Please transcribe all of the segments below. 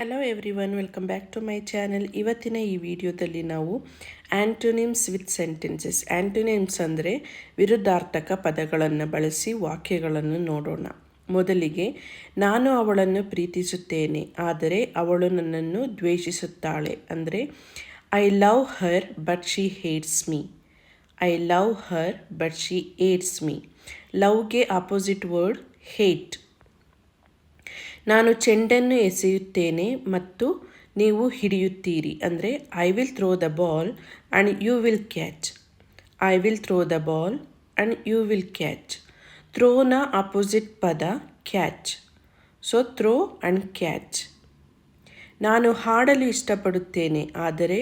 Hello everyone welcome back to my channel ಇವತ್ತಿನ ಈ ವಿಡಿಯೋದಲ್ಲಿ ನಾವು ಆ್ಯಂಟೋನಿಮ್ಸ್ ವಿತ್ ಸೆಂಟೆನ್ಸಸ್ ಆ್ಯಂಟೋನಿಮ್ಸ್ ಅಂದರೆ ವಿರುದ್ಧಾರ್ಥಕ ಪದಗಳನ್ನು ಬಳಸಿ ವಾಕ್ಯಗಳನ್ನು ನೋಡೋಣ. ಮೊದಲಿಗೆ, ನಾನು ಅವಳನ್ನು ಪ್ರೀತಿಸುತ್ತೇನೆ, ಆದರೆ ಅವಳು ನನ್ನನ್ನು ದ್ವೇಷಿಸುತ್ತಾಳೆ. ಅಂದರೆ I love her but she hates me I love her but she hates me ಲವ್ಗೆ opposite word hate ನಾನು ಚೆಂಡನ್ನು ಎಸೆಯುತ್ತೇನೆ ಮತ್ತು ನೀವು ಹಿಡಿಯುತ್ತೀರಿ. ಅಂದರೆ I will throw the ball and you will catch I will throw the ball and you will catch ಥ್ರೋನ opposite ಪದ catch so throw and catch ನಾನು ಹಾಡಲು ಇಷ್ಟಪಡುತ್ತೇನೆ, ಆದರೆ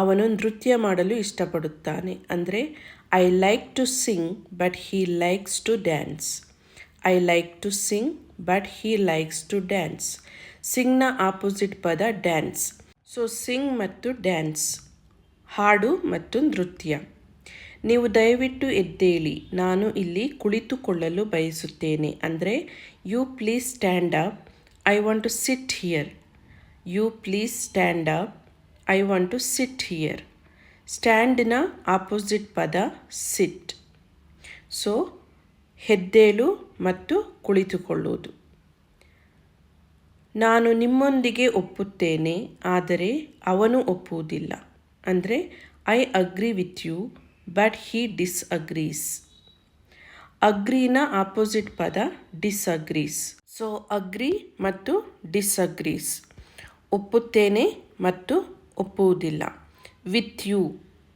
ಅವನು ನೃತ್ಯ ಮಾಡಲು ಇಷ್ಟಪಡುತ್ತಾನೆ. ಅಂದರೆ I like to sing but he likes to dance I like to sing but he likes to dance ಸಿಂಗ್ನ opposite ಪದ ಡ್ಯಾನ್ಸ್ ಸೊ ಸಿಂಗ್ ಮತ್ತು ಡ್ಯಾನ್ಸ್ ಹಾಡು ಮತ್ತು ನೃತ್ಯ ನೀವು ದಯವಿಟ್ಟು ಎದ್ದೇಳಿ ನಾನು ಇಲ್ಲಿ ಕುಳಿತುಕೊಳ್ಳಲು ಬಯಸುತ್ತೇನೆ ಅಂದರೆ you please stand up I want to sit here you please stand up I want to sit here ಸ್ಟ್ಯಾಂಡಿನ opposite ಪದ ಸಿಟ್ ಸೊ ಹೆದ್ದೇಳು ಮತ್ತು ಕುಳಿತುಕೊಳ್ಳುವುದು. ನಾನು ನಿಮ್ಮೊಂದಿಗೆ ಒಪ್ಪುತ್ತೇನೆ, ಆದರೆ ಅವನು ಒಪ್ಪುವುದಿಲ್ಲ. ಅಂದರೆ I agree with you but he disagrees ಅಗ್ರೀನ opposite ಪದ ಡಿಸ್ಅಗ್ರೀಸ್ ಸೊ ಅಗ್ರಿ ಮತ್ತು ಡಿಸ್ಅಗ್ರೀಸ್ ಒಪ್ಪುತ್ತೇನೆ ಮತ್ತು ಒಪ್ಪುವುದಿಲ್ಲ. ವಿತ್ ಯು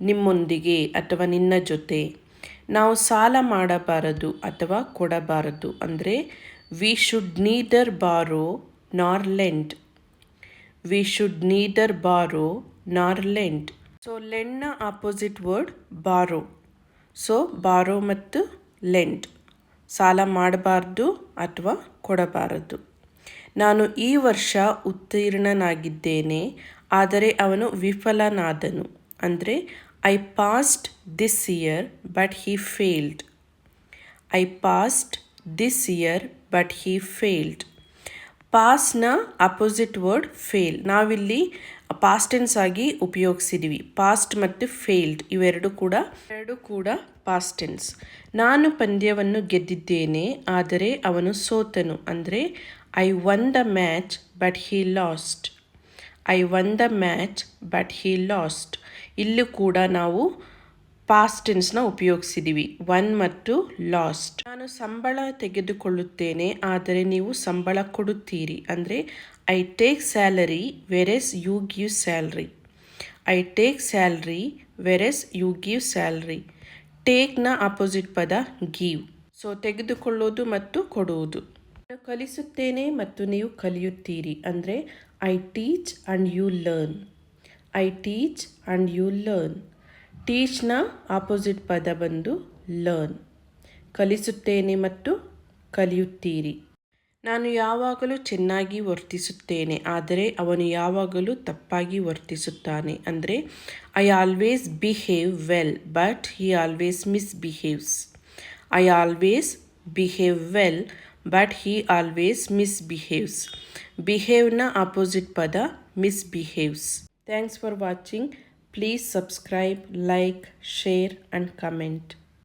ನಿಮ್ಮೊಂದಿಗೆ ಅಥವಾ ನಿನ್ನ ಜೊತೆ. ನಾವು ಸಾಲ ಮಾಡಬಾರದು ಅಥವಾ ಕೊಡಬಾರದು ಅಂದರೆ V should neither borrow nor lend we should neither borrow nor lend so ಲೆಂಡ್ನ opposite word borrow so borrow ಮತ್ತು ಲೆಂಡ್ ಸಾಲ ಮಾಡಬಾರ್ದು ಅಥವಾ ಕೊಡಬಾರದು. ನಾನು ಈ ವರ್ಷ ಉತ್ತೀರ್ಣನಾಗಿದ್ದೇನೆ, ಆದರೆ ಅವನು ವಿಫಲನಾದನು. ಅಂದರೆ I passed this year but he failed I passed this year but he failed ಪಾಸ್ನ opposite word fail ನಾವಿಲ್ಲಿ ಪಾಸ್ಟೆನ್ಸ್ ಆಗಿ ಉಪಯೋಗಿಸಿದ್ದೀವಿ ಪಾಸ್ಟ್ ಮತ್ತು ಫೇಲ್ಡ್ ಇವೆರಡು ಕೂಡ ಎರಡು ಕೂಡ ಪಾಸ್ಟೆನ್ಸ್ ನಾನು ಪಂದ್ಯವನ್ನು ಗೆದ್ದಿದ್ದೇನೆ, ಆದರೆ ಅವನು ಸೋತನು. ಅಂದರೆ I won the match but he lost I won the match but he lost ಇಲ್ಲೂ ಕೂಡ ನಾವು ಪಾಸ್ಟ್ ಟೆನ್ಸ್ನ ಉಪಯೋಗಿಸಿದ್ದೀವಿ ಒನ್ ಮತ್ತು ಲಾಸ್ಟ್ ನಾನು ಸಂಬಳ ತೆಗೆದುಕೊಳ್ಳುತ್ತೇನೆ, ಆದರೆ ನೀವು ಸಂಬಳ ಕೊಡುತ್ತೀರಿ. ಅಂದರೆ I take salary whereas you give salary I take salary whereas you give salary ಟೇಕ್ನ opposite ಪದ ಗಿವ್ ಸೊ ತೆಗೆದುಕೊಳ್ಳೋದು ಮತ್ತು ಕೊಡುವುದು. ನಾನು ಕಲಿಸುತ್ತೇನೆ ಮತ್ತು ನೀವು ಕಲಿಯುತ್ತೀರಿ. ಅಂದರೆ I teach and you learn I teach and you learn ಟೀಚ್ನ opposite ಪದ ಬಂದು ಲರ್ನ್ ಕಲಿಸುತ್ತೇನೆ ಮತ್ತು ಕಲಿಯುತ್ತೀರಿ. ನಾನು ಯಾವಾಗಲೂ ಚೆನ್ನಾಗಿ ವರ್ತಿಸುತ್ತೇನೆ, ಆದರೆ ಅವನು ಯಾವಾಗಲೂ ತಪ್ಪಾಗಿ ವರ್ತಿಸುತ್ತಾನೆ. ಅಂದರೆ I always behave well but he always misbehaves I always behave well but he always misbehaves ಬಿಹೇವ್ನ opposite ಪದ misbehaves thanks for watching please subscribe like share and comment